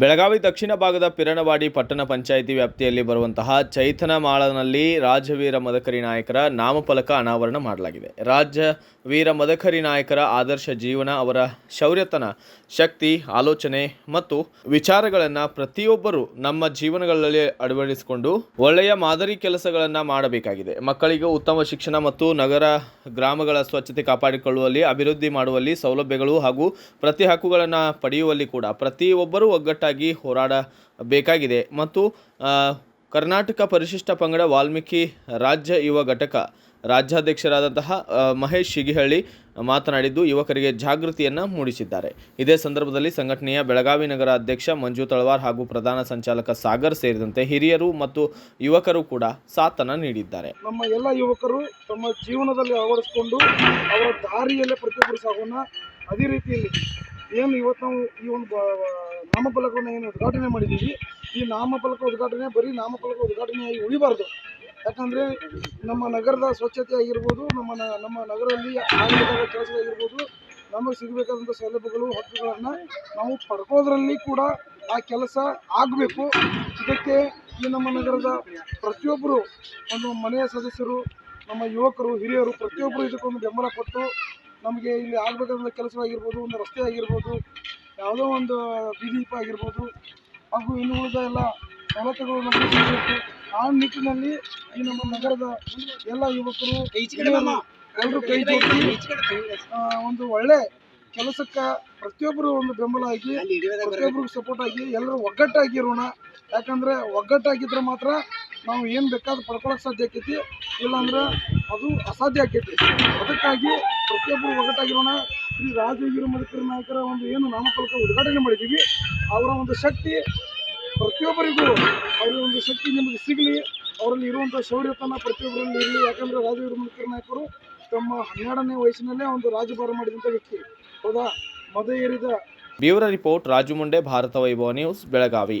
ಬೆಳಗಾವಿ ದಕ್ಷಿಣ ಭಾಗದ ಪಿರಣವಾಡಿ ಪಟ್ಟಣ ಪಂಚಾಯಿತಿ ವ್ಯಾಪ್ತಿಯಲ್ಲಿ ಬರುವಂತಹ ಚೈತನ ಮಾಳನಲ್ಲಿ ರಾಜವೀರ ಮದಕರಿ ನಾಯಕರ ನಾಮಫಲಕ ಅನಾವರಣ ಮಾಡಲಾಗಿದೆ. ರಾಜ ವೀರ ಮದಕರಿ ನಾಯಕರ ಆದರ್ಶ ಜೀವನ, ಅವರ ಶೌರ್ಯತನ, ಶಕ್ತಿ, ಆಲೋಚನೆ ಮತ್ತು ವಿಚಾರಗಳನ್ನು ಪ್ರತಿಯೊಬ್ಬರು ನಮ್ಮ ಜೀವನಗಳಲ್ಲಿ ಅಳವಡಿಸಿಕೊಂಡು ಒಳ್ಳೆಯ ಮಾದರಿ ಕೆಲಸಗಳನ್ನು ಮಾಡಬೇಕಾಗಿದೆ. ಮಕ್ಕಳಿಗೆ ಉತ್ತಮ ಶಿಕ್ಷಣ ಮತ್ತು ನಗರ ಗ್ರಾಮಗಳ ಸ್ವಚ್ಛತೆ ಕಾಪಾಡಿಕೊಳ್ಳುವಲ್ಲಿ, ಅಭಿವೃದ್ಧಿ ಮಾಡುವಲ್ಲಿ ಸೌಲಭ್ಯಗಳು ಹಾಗೂ ಪ್ರತಿ ಹಕ್ಕುಗಳನ್ನು ಪಡೆಯುವಲ್ಲಿ ಕೂಡ ಪ್ರತಿಯೊಬ್ಬರೂ ಒಗ್ಗಟ್ಟಾಗಿ ಹೋರಾಡಬೇಕಾಗಿದೆ. ಮತ್ತು ಕರ್ನಾಟಕ ಪರಿಶಿಷ್ಟ ಪಂಗಡ ವಾಲ್ಮೀಕಿ ರಾಜ್ಯ ಯುವ ಘಟಕ ರಾಜ್ಯಾಧ್ಯಕ್ಷರಾದಂತಹ ಮಹೇಶ್ ಶಿಗಿಹಳ್ಳಿ ಮಾತನಾಡಿದ್ದು ಯುವಕರಿಗೆ ಜಾಗೃತಿಯನ್ನು ಮೂಡಿಸಿದ್ದಾರೆ. ಇದೇ ಸಂದರ್ಭದಲ್ಲಿ ಸಂಘಟನೆಯ ಬೆಳಗಾವಿ ನಗರ ಅಧ್ಯಕ್ಷ ಮಂಜು ತಳವಾರ್ ಹಾಗೂ ಪ್ರಧಾನ ಸಂಚಾಲಕ ಸಾಗರ್ ಸೇರಿದಂತೆ ಹಿರಿಯರು ಮತ್ತು ಯುವಕರು ಕೂಡ ಸಾಥನ ನೀಡಿದ್ದಾರೆ. ನಮ್ಮ ಎಲ್ಲ ಯುವಕರು ತಮ್ಮ ಜೀವನದಲ್ಲಿ ಅಳವಡಿಸಿಕೊಂಡು ಅವರ ದಾರಿಯಲ್ಲೇ ಪ್ರತಿಯೊಬ್ಬರು ಸಾಗೋಣ ಅದೇ ರೀತಿಯಲ್ಲಿ, ಏನು ಇವತ್ತು ನಾವು ಈ ಒಂದು ನಾಮಫಲಕವನ್ನು ಏನು ಉದ್ಘಾಟನೆ ಮಾಡಿದ್ದೀವಿ. ಈ ನಾಮಫಲಕ ಉದ್ಘಾಟನೆ ಬರೀ ನಾಮಫಲಕ ಉದ್ಘಾಟನೆಯಾಗಿ ಉಳಿಬಾರ್ದು. ಯಾಕಂದರೆ ನಮ್ಮ ನಗರದ ಸ್ವಚ್ಛತೆ ಆಗಿರ್ಬೋದು, ನಮ್ಮ ನಮ್ಮ ನಗರದಲ್ಲಿ ಆಗಬೇಕಾದ ಕೆಲಸಗಳಾಗಿರ್ಬೋದು ನಮಗೆ ಸಿಗಬೇಕಾದಂಥ ಸೌಲಭ್ಯಗಳು, ಹಕ್ಕುಗಳನ್ನು ನಾವು ಪಡ್ಕೋದ್ರಲ್ಲಿ ಕೂಡ ಆ ಕೆಲಸ ಆಗಬೇಕು. ಇದಕ್ಕೆ ಈ ನಮ್ಮ ನಗರದ ಪ್ರತಿಯೊಬ್ಬರು, ಒಂದು ಮನೆಯ ಸದಸ್ಯರು, ನಮ್ಮ ಯುವಕರು, ಹಿರಿಯರು ಪ್ರತಿಯೊಬ್ಬರು ಇದಕ್ಕೊಂದು ಬೆಂಬಲ ಕೊಟ್ಟು ನಮಗೆ ಇಲ್ಲಿ ಆಗಬೇಕಾದಂಥ ಕೆಲಸವಾಗಿರ್ಬೋದು, ಒಂದು ರಸ್ತೆ ಆಗಿರ್ಬೋದು ಯಾವುದೋ ಒಂದು ಬೀದಿ ದೀಪ ಆಗಿರ್ಬೋದು. ಹಾಗೂ ಇನ್ನು ಉಳಿದ ಎಲ್ಲ ಸವಲತ್ತುಗಳು ನಮಗೆ ಸಿಗಬೇಕು ಆ ನಿಟ್ಟಿನಲ್ಲಿ ಈ ನಮ್ಮ ನಗರದ ಎಲ್ಲ ಯುವಕರು ಎಲ್ಲರೂ ಕೈ ಜೋಡಿಸಿ ಒಂದು ಒಳ್ಳೆ ಕೆಲಸಕ್ಕೆ ಪ್ರತಿಯೊಬ್ಬರು ಒಂದು ಬೆಂಬಲ ಆಗಿ ಪ್ರತಿಯೊಬ್ಬರಿಗೂ ಸಪೋರ್ಟ್ ಆಗಿ ಎಲ್ಲರೂ ಒಗ್ಗಟ್ಟಾಗಿರೋಣ ಯಾಕಂದರೆ ಒಗ್ಗಟ್ಟಾಗಿದ್ರೆ ಮಾತ್ರ ನಾವು ಏನು ಬೇಕಾದ್ರೂ ಪಡ್ಕೊಳಕ್ಕೆ ಸಾಧ್ಯ ಆಕೈತಿ. ಇಲ್ಲಾಂದ್ರೆ ಅದು ಅಸಾಧ್ಯ ಆಕೈತಿ. ಅದಕ್ಕಾಗಿ ಪ್ರತಿಯೊಬ್ಬರು ಒಗ್ಗಟ್ಟಾಗಿರೋಣ ಶ್ರೀ ರಾಜವೀರ ಮದಕರಿ ನಾಯಕರ ಒಂದು ಏನು ನಾಮಫಲಕ ಉದ್ಘಾಟನೆ ಮಾಡಿದ್ದೀವಿ. ಅವರ ಒಂದು ಶಕ್ತಿ ಪ್ರತಿಯೊಬ್ಬರಿಗೂ ಅವರ ಒಂದು ಶಕ್ತಿ ನಿಮಗೆ ಸಿಗಲಿ. ಅವರಲ್ಲಿ ಇರುವಂಥ ಶೌರ್ಯತನ ಪ್ರತಿಯೊಬ್ಬರಲ್ಲಿ ಇರಲಿ. ಯಾಕಂದರೆ ರಾಜವೀರ ಮದಕರಿ ನಾಯಕರು ತಮ್ಮ ಹನ್ನೆರಡನೇ ವಯಸ್ಸಿನಲ್ಲೇ ಒಂದು ರಾಜಭಾರ ಮಾಡಿದಂಥ ವ್ಯಕ್ತಿ. ಹೌದಾ ಮದ ಏರಿದ bureau report Raju Munde, Bharat Vaibhav news, Belagavi.